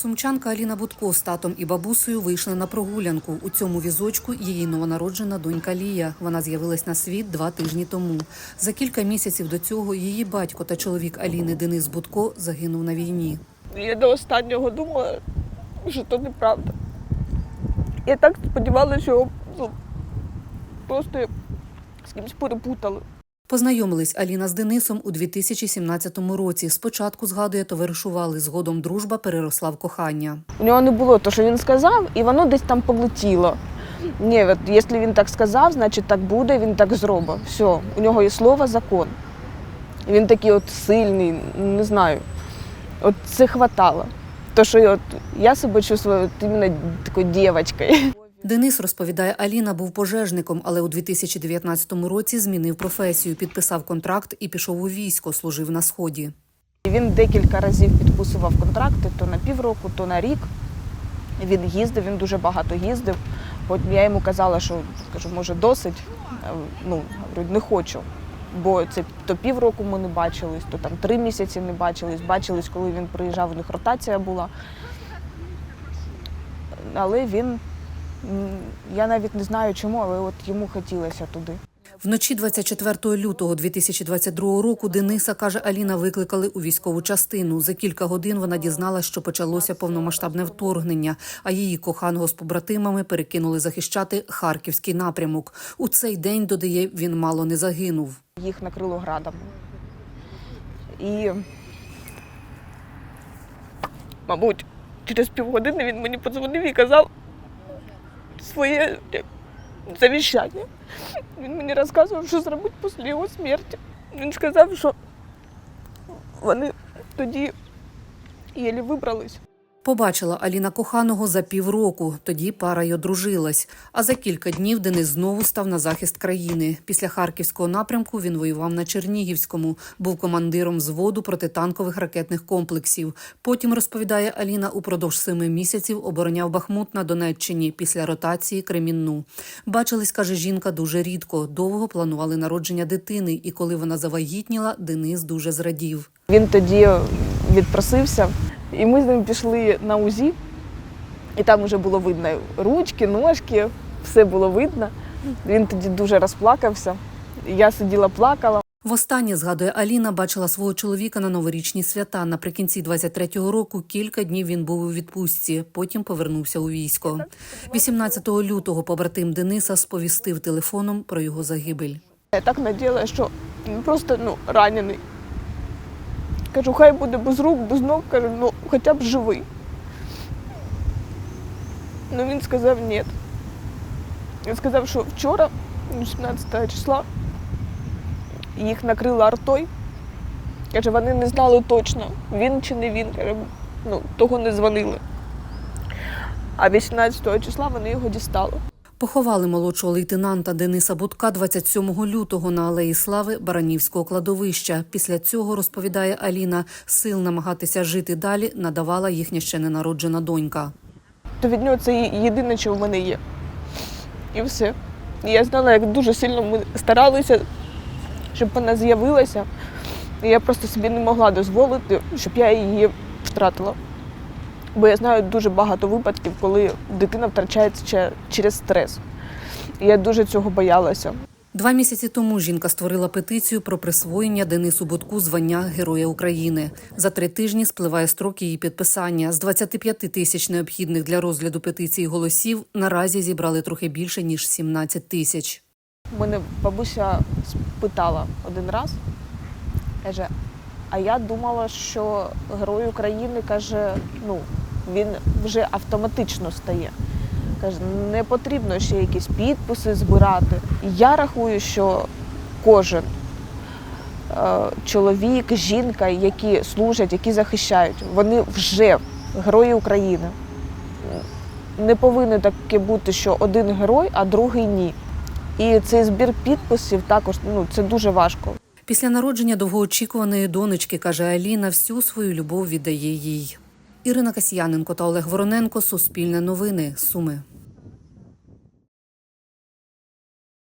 Сумчанка Аліна Будко з татом і бабусею вийшли на прогулянку. У цьому візочку її новонароджена донька Лія. Вона з'явилась на світ два тижні тому. За кілька місяців до цього її батько та чоловік Аліни Денис Будко загинув на війні. Я до останнього думала, що то неправда. Я так сподівалася, що його ну, просто з кимось перепутали. Познайомились Аліна з Денисом у 2017 році. Спочатку згадує, товаришували. Згодом дружба переросла в кохання. У нього не було того, що він сказав, і воно десь там полетіло. Ні, от, якщо він так сказав, значить так буде, він так зробить. Все, у нього є слово закон. Він такий от сильний, не знаю. От це хватало. То, що от, я себе чувствую от, іменно такою дівчинкою. Денис розповідає, Аліна був пожежником, але у 2019 році змінив професію, підписав контракт і пішов у військо. Служив на сході. Він декілька разів підписував контракти то на півроку, то на рік. Він їздив, він дуже багато їздив. Потім я йому казала, що кажу, може досить. Е, Ну, не хочу. Бо це то півроку ми не бачились, то там три місяці не бачились. Бачились, коли він приїжджав, у них ротація була. Але він, я навіть не знаю чому, але от йому хотілося туди. Вночі 24 лютого 2022 року Дениса, каже Аліна, викликали у військову частину. За кілька годин вона дізналась, що почалося повномасштабне вторгнення, а її коханого з побратимами перекинули захищати харківський напрямок. У цей день, додає, він мало не загинув. їх накрило градом. І, мабуть, через півгодини він мені подзвонив і казав своє е, завіщання. Він мені розказував, що зробить після його смерті. Він сказав, що вони тоді єлі вибрались. Побачила Аліна коханого за півроку. Тоді пара й одружилась. А за кілька днів Денис знову став на захист країни. Після харківського напрямку він воював на Чернігівському, був командиром взводу протитанкових ракетних комплексів. Потім розповідає Аліна, упродовж семи місяців обороняв Бахмут на Донеччині після ротації Кремінну. Бачились, каже жінка, дуже рідко. Довго планували народження дитини, і коли вона завагітніла, Денис дуже зрадів. Він тоді відпросився, і ми з ним пішли на УЗІ, і там вже було видно ручки, ножки, все було видно. Він тоді дуже розплакався. Я сиділа, плакала. Востаннє, згадує Аліна, бачила свого чоловіка на новорічні свята. Наприкінці 23-го року кілька днів він був у відпустці, потім повернувся у військо. 18 лютого побратим Дениса сповістив телефоном про його загибель. Я так надіяла, що просто ну, ранений. Кажу, хай буде без рук, без ног, кажу, ну хоча б живий. Ну він сказав ні. Він сказав, що вчора, ну, 17 числа, їх накрили артою. Каже, вони не знали точно, він чи не він. Каже, ну, того не дзвонили. А 18 числа вони його дістали. Поховали молодшого лейтенанта Дениса Будка 27 лютого на алеї Слави Баранівського кладовища. Після цього, розповідає Аліна, сил намагатися жити далі надавала їхня ще ненароджена донька. то від нього це єдине, що в мене є. І все. Я знала, як дуже сильно ми старалися, щоб вона з'явилася. Я просто собі не могла дозволити, щоб я її втратила. Бо я знаю дуже багато випадків, коли дитина втрачається че- через стрес. І я дуже цього боялася. Два місяці тому жінка створила петицію про присвоєння Денису Будку звання Героя України. За три тижні спливає строк її підписання. З 25 тисяч необхідних для розгляду петиції голосів наразі зібрали трохи більше ніж 17 тисяч. Мене бабуся спитала один раз, каже, а я думала, що Герой України каже, ну, він вже автоматично стає. Каже, не потрібно ще якісь підписи збирати. Я рахую, що кожен е, чоловік, жінка, які служать, які захищають, вони вже герої України. Не повинно таке бути, що один герой, а другий ні. І цей збір підписів також ну, це дуже важко. Після народження довгоочікуваної донечки, каже Аліна, всю свою любов віддає їй. Ірина Касьяненко та Олег Вороненко Суспільне новини. Суми.